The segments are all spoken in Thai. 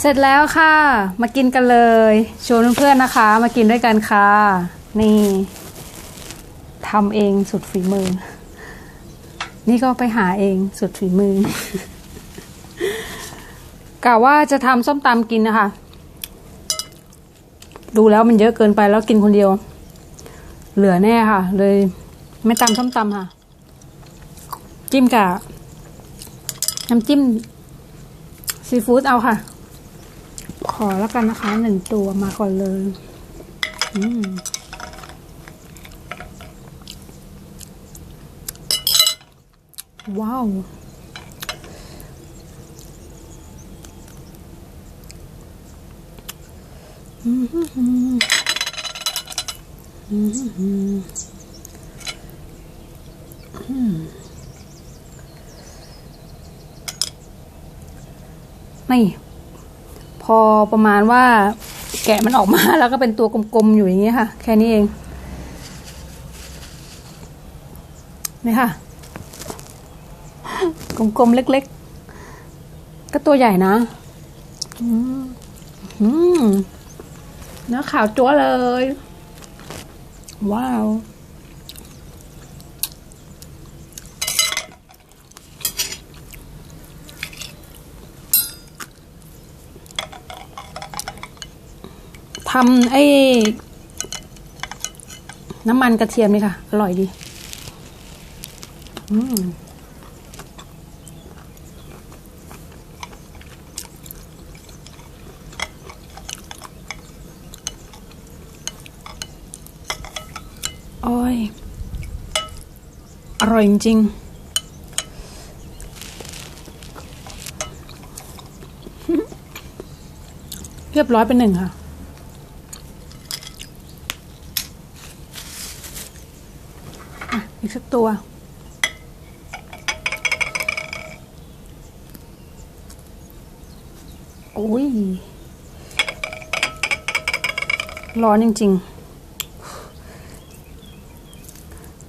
เสร็จแล้วค่ะ มากินกันเลยชวนเพื่อนๆนะคะ มากินด้วยกันค่ะ นี่ทำเองสุดฝีมือ นี่ก็ไปหาเองสุดฝีมือกะว่าจะทำส้มตำกินนะคะ ดูแล้วมันเยอะเกินไปแล้วกินคนเดียว เหลือแน่ค่ะ เลยไม่ตำส้มตำค่ะ จิ้มกับน้ำจิ้มซีฟู้ดเอาค่ะ อแล้วกันนะคะหนึ่งตัวมาก่อนเลยอืมว้าว อืมอืมอืมอืมอืมนี่ อประมาณว่าแกะมันออกมาแล้วก็เป็นตัวกลมๆอยู่อย่างนี้ค่ะ แค่นี้เองนี่ค่ะ กลมๆเล็กๆ ก็ตัวใหญ่นะอืมอืมเนื้อขาวจั๊วเลย ว้าว ทำไอ้น้ำมันกระเทียมนี่ค่ะ อร่อยดี อืมโอ้ย อร่อยจริงเรียบร้อยเป็นหนึ่งค่ะ อะ อีกสัก ตัว โอ้ย ร้อนจริง ๆ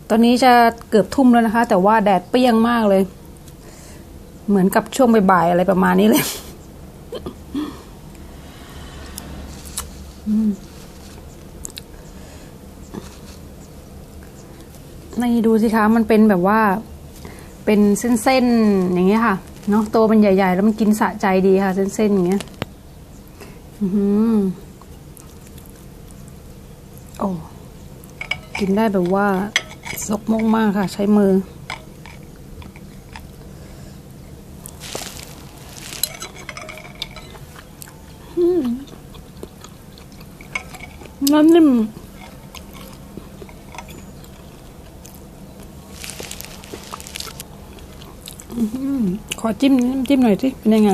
ตอนนี้จะเกือบทุ่มแล้วนะคะ แต่ว่าแดดเปรี้ยงมากเลย เหมือนกับช่วงบ่ายๆอะไรประมาณนี้เลย นี่ดูสิคะมันเป็นแบบว่าเป็นเส้นๆอย่างเงี้ยค่ะเนาะตัวมันใหญ่ ๆ แล้วมันกินสะใจดีค่ะ เส้นๆอย่างเงี้ยอืออโอ้กินได้แบบว่าสกมกมากค่ะ ใช้มืออืมน้ำนิ่มอื้อหือ ขอจิ้มจิ้มหน่อยสิเป็นยังไง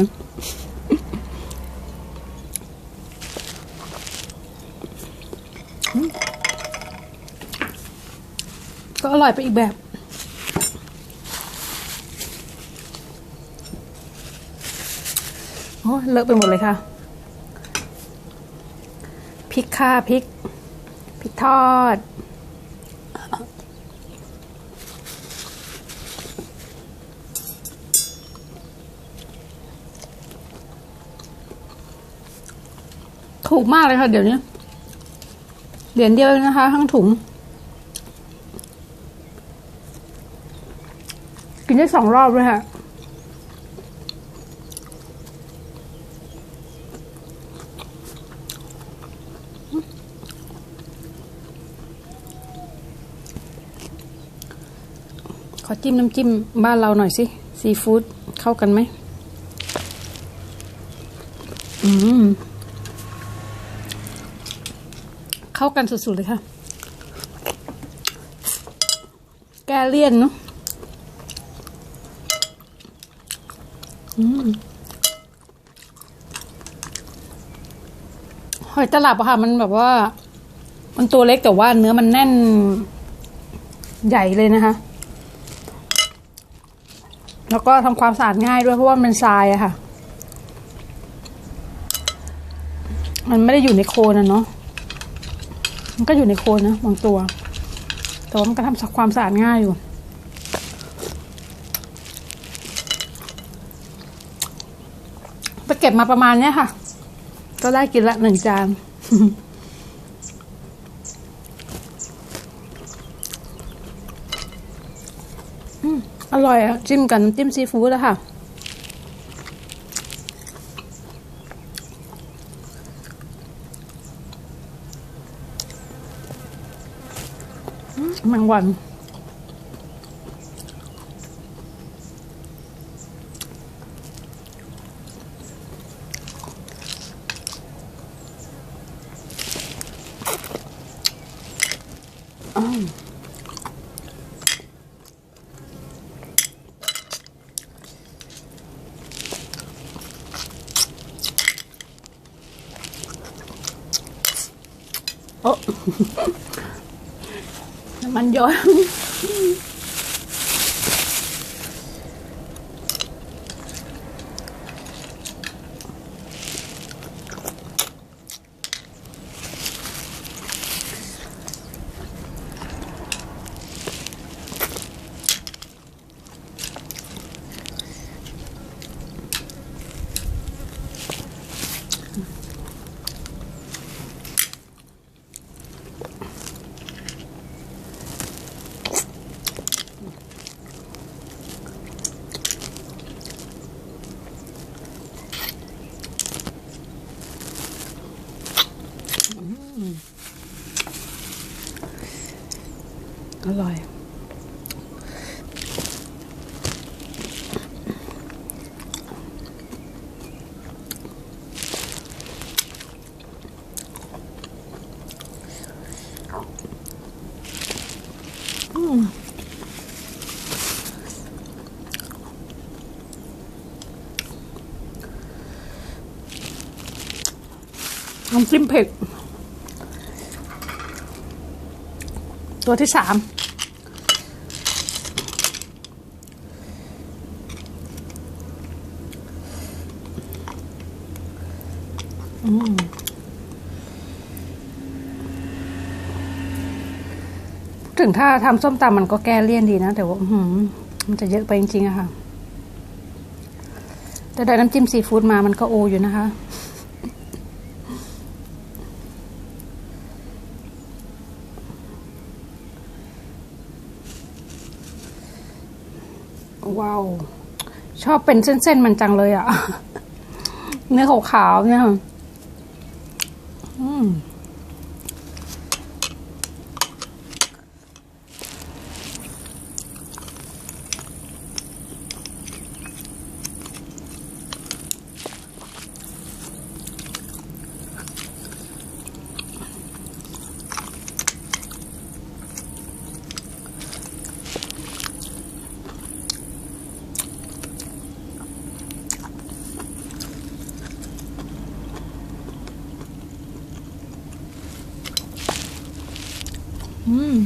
ก็อร่อยไปอีกแบบ โอ้เลอะไปหมดเลยค่ะ พริกค่ะพริก พริกทอด ถูกมากเลยค่ะ เดี๋ยวนี้เหรียญเดียวนะคะ ทั้งถุง กินได้สองรอบเลยค่ะขอจิ้มน้ำจิ้มบ้านเราหน่อยสิ ซีฟู้ดเข้ากันไหม อืม เข้ากันสุดๆเลยค่ะ แกเลี่ยนเนาะหอยตลับอะค่ะ มันแบบว่า มันตัวเล็กแต่ว่าเนื้อมันแน่นใหญ่เลยนะคะ แล้วก็ทำความสะอาดง่ายด้วยเพราะว่ามันทรายอะค่ะ มันไม่ได้อยู่ในโคลนอะเนาะ มันก็อยู่ในโคนนะบางตัว แต่ว่ามันก็ทำความสะอาดง่ายอยู่ ไปเก็บมาประมาณเนี้ยค่ะ ก็ได้กินละหนึ่งจานอืมอร่อยอะจิ้มกันน้ำจิ้มซีฟู้ดอะค่ะ อืมแมงวัน โอ้น้ำมันย้อยอร่อยน้ำจิ้มเผ็ด ตัวที่สาม ถึงถ้าทำส้มตำมันก็แก้เลี่ยนดีนะ แต่ว่ามันจะเยอะไปจริงๆอะค่ะ แต่ได้น้ำจิ้มซีฟู้ดมามันก็โออยู่นะคะว้าว ชอบเป็นเส้นๆ มันจังเลยอะ่ะ เนื้อขาวๆเนี่ยค่ะ อืม อืม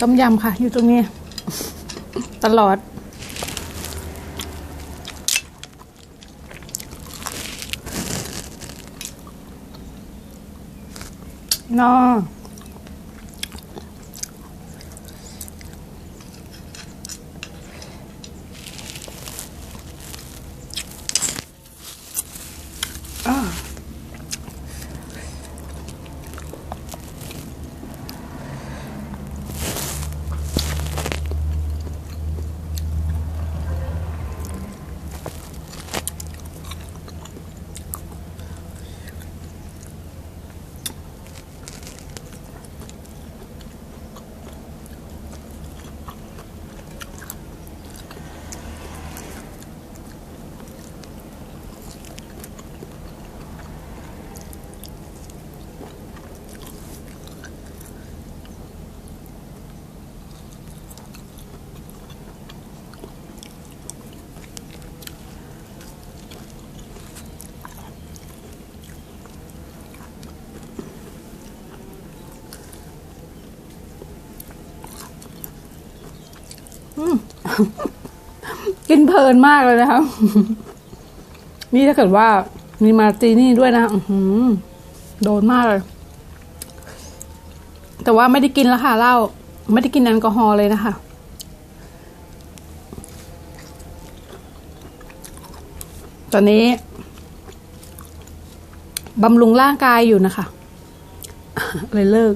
ต้มยำค่ะ อยู่ตรงนี้ ตลอด นอ กินเพลินมากเลยนะคะนี่ถ้าเกิดว่ามีมาตินี่ด้วยนะอืโดนมากเลย แต่ว่าไม่ได้กินแล้วค่ะเหล้าไม่ได้กินแอลกอฮอล์เลยนะคะตอนนี้บำรุงร่างกายอยู่นะคะ เลยเลิก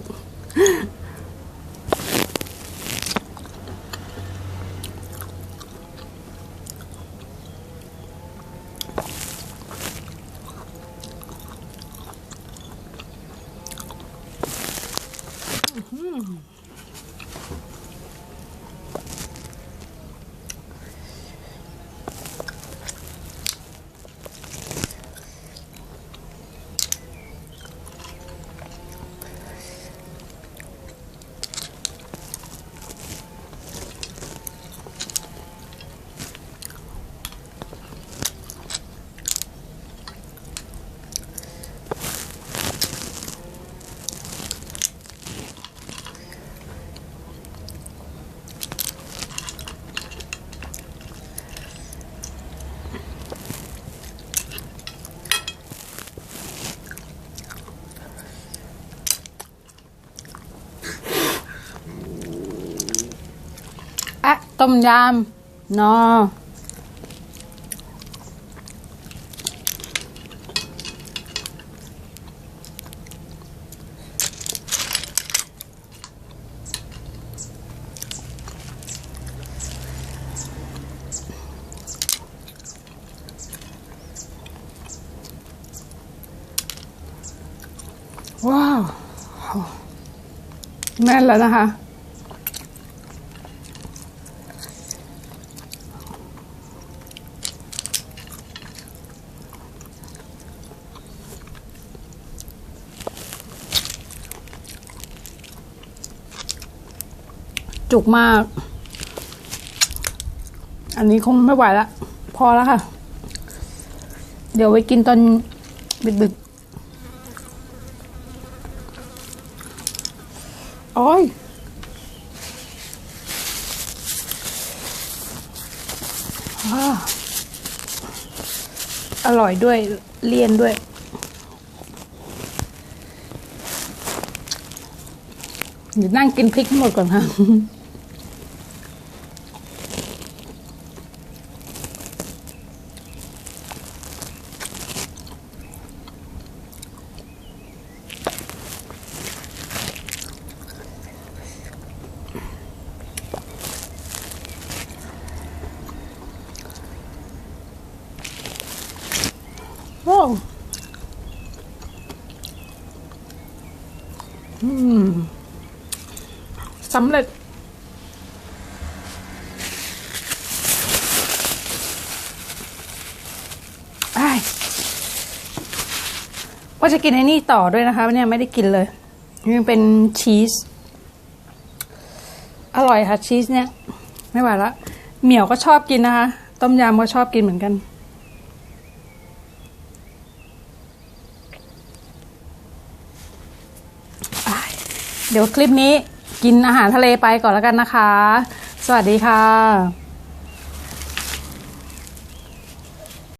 ต้มยำนอว้าวแน่นแล้วนะคะ จุกมาก อันนี้คงไม่ไหวละ พอแล้วค่ะ เดี๋ยวไว้กินตอนดึกๆโอ้ยอ้าวอร่อยด้วย เลี่ยนด้วย เดี๋ยวนั่งกินพริกหมดก่อนค่ะ สำเร็จ ว่าจะกินไอ้นี่ต่อด้วยนะคะเนี่ยไม่ได้กินเลยนี่เป็นชีส อร่อยค่ะชีสเนี่ย ไม่ไหวละเหมียวก็ชอบกินนะคะ ต้มยำก็ชอบกินเหมือนกันเดี๋ยวคลิปนี้ กินอาหารทะเลไปก่อนแล้วกันนะคะ สวัสดีค่ะ